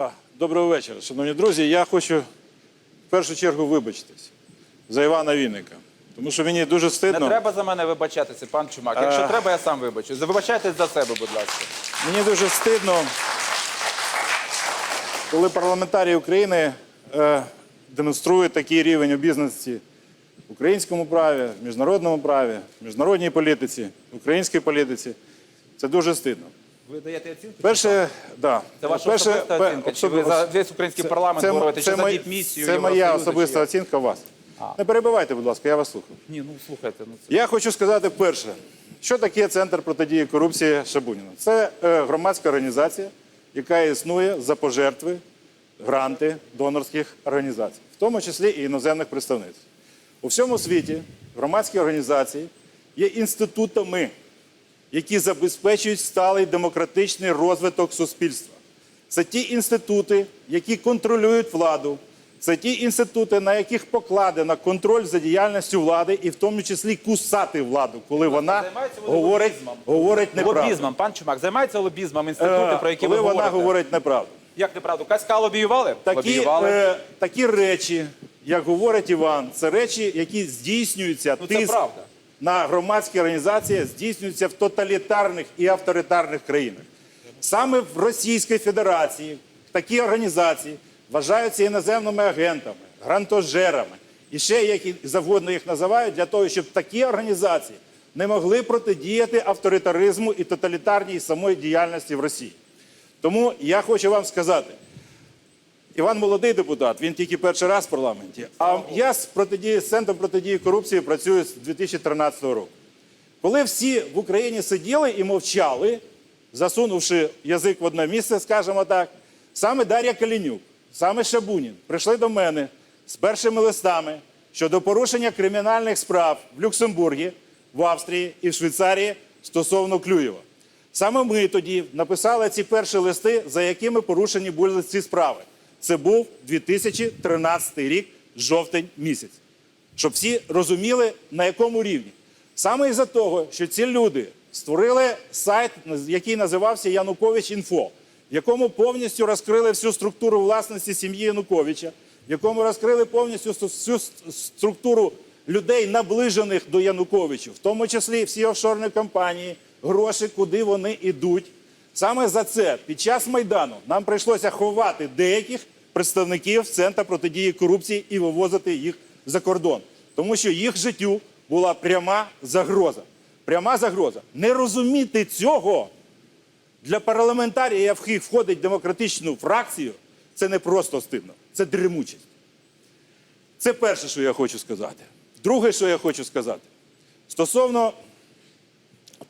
А, Доброго вечора, шановні друзі. Я хочу в першу чергу вибачитись за Івана Вінника. Тому що мені дуже стидно. Не треба за мене вибачатися, пан Чумак. Якщо Е. треба, я сам вибачу. Вибачайтесь за себе, будь ласка. Мені дуже стидно, коли парламентарії України е, демонструють такий рівень обізнаності в українському праві, в міжнародному праві, в міжнародній політиці, в українській політиці. Це дуже стидно. Ви даєте оцінку? Перше, да. Це ваша Перше, особиста пе- оцінка? Чи особи- ви за весь український парламент м- боретесь? Чи за мой- діпмісію Це моя особиста чи оцінка вас. Не перебивайте, будь ласка, я вас слухаю. Ні, ну слухайте, ну це Я хочу сказати перше, що таке Центр протидії корупції Шабуніна. Це е, громадська організація, яка існує за пожертви, гранти донорських організацій, в тому числі і іноземних представництв. У всьому світі громадські організації є інститутами, які забезпечують сталий демократичний розвиток суспільства. Це ті інститути, які контролюють владу. Це ті інститути, на яких покладено контроль за діяльністю влади, і в тому числі кусати владу, коли вона говорить, говорить неправду. лобізмом, пан Чумак, займається лобізмом інститути, Е, про які коли ви вона говорить неправду. Як неправду? Казка лобіювали? Такі, лобіювали. е, такі речі, як говорить Іван, це речі, які здійснюються Ну, це правда. На громадські організації, здійснюються в тоталітарних і авторитарних країнах. Саме в Російській Федерації такі організації вважаються іноземними агентами, грантожерами і ще які завгодно їх називають для того, щоб такі організації не могли протидіяти авторитаризму і тоталітарній самої діяльності в Росії. Тому я хочу вам сказати, Іван молодий депутат, він тільки перший раз в парламенті. А я з протидії з центром протидії корупції працюю з 2013 року. Коли всі в Україні сиділи і мовчали, засунувши язик в одне місце, скажімо так, саме Дар'я Калінюк, саме Шабунін прийшли до мене з першими листами щодо порушення кримінальних справ в Люксембургі, в Австрії і в Швейцарії стосовно Клюєва. Саме ми тоді написали ці перші листи, за якими порушені були ці справи. Це був 2013 рік, жовтень місяць. Щоб всі розуміли, на якому рівні. Саме із-за того, що ці люди створили сайт, який називався Янукович Інфо, в якому повністю розкрили всю структуру власності сім'ї Януковича, в якому розкрили повністю всю структуру людей, наближених до Януковичу, в тому числі всі офшорні компанії, гроші, куди вони йдуть. Саме за це під час Майдану нам прийшлося ховати деяких представників Центру протидії корупції і вивозити їх за кордон. Тому що їх життю була пряма загроза. Пряма загроза. Не розуміти цього для парламентарія, який входить демократичну фракцію, це не просто стидно, це дремучість. Це перше, що я хочу сказати. Друге, що я хочу сказати, стосовно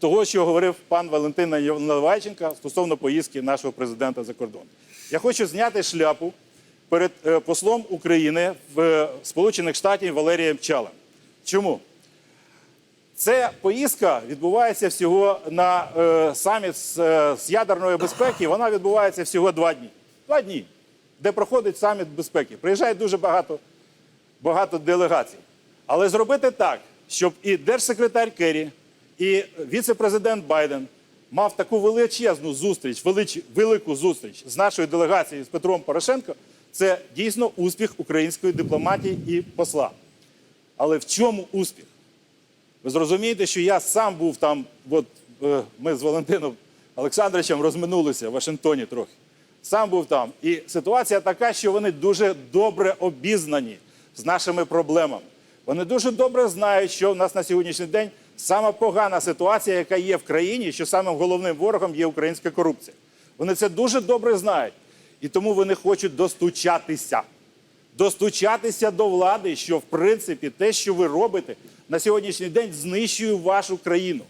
того, що говорив пан Валентин Наливайченка стосовно поїздки нашого президента за кордон. Я хочу зняти шляпу перед е, послом України в е, Сполучених Штатів Валерієм Чалем. Чому? Ця поїздка відбувається всього на е, саміт з, е, з ядерної безпеки. Вона відбувається всього два дні. Два дні, де проходить саміт безпеки. Приїжджає дуже багато, багато делегацій. Але зробити так, щоб і держсекретар Керрі, і віце-президент Байден мав таку величезну зустріч, велич, велику зустріч з нашою делегацією з Петром Порошенко, це дійсно успіх української дипломатії і посла. Але в чому успіх? Ви зрозумієте, що я сам був там, от е, ми з Валентином Олександровичем розминулися в Вашингтоні трохи. Сам був там. І ситуація така, що вони дуже добре обізнані з нашими проблемами. Вони дуже добре знають, що в нас на сьогоднішній день сама погана ситуація, яка є в країні, що самим головним ворогом є українська корупція. Вони це дуже добре знають. І тому вони хочуть достучатися достучатися до влади, що в принципі те, що ви робите на сьогоднішній день, знищує вашу країну.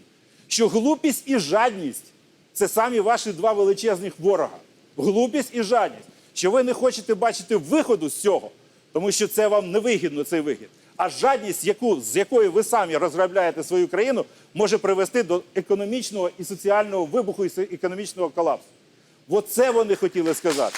Що глупість і жадність це самі ваші два величезних ворога. Глупість і жадність. Що ви не хочете бачити виходу з цього, тому що це вам не вигідно, цей вихід. А жадність, яку, з якої ви самі розробляєте свою країну, може привести до економічного і соціального вибуху і економічного колапсу. Оце вони хотіли сказати.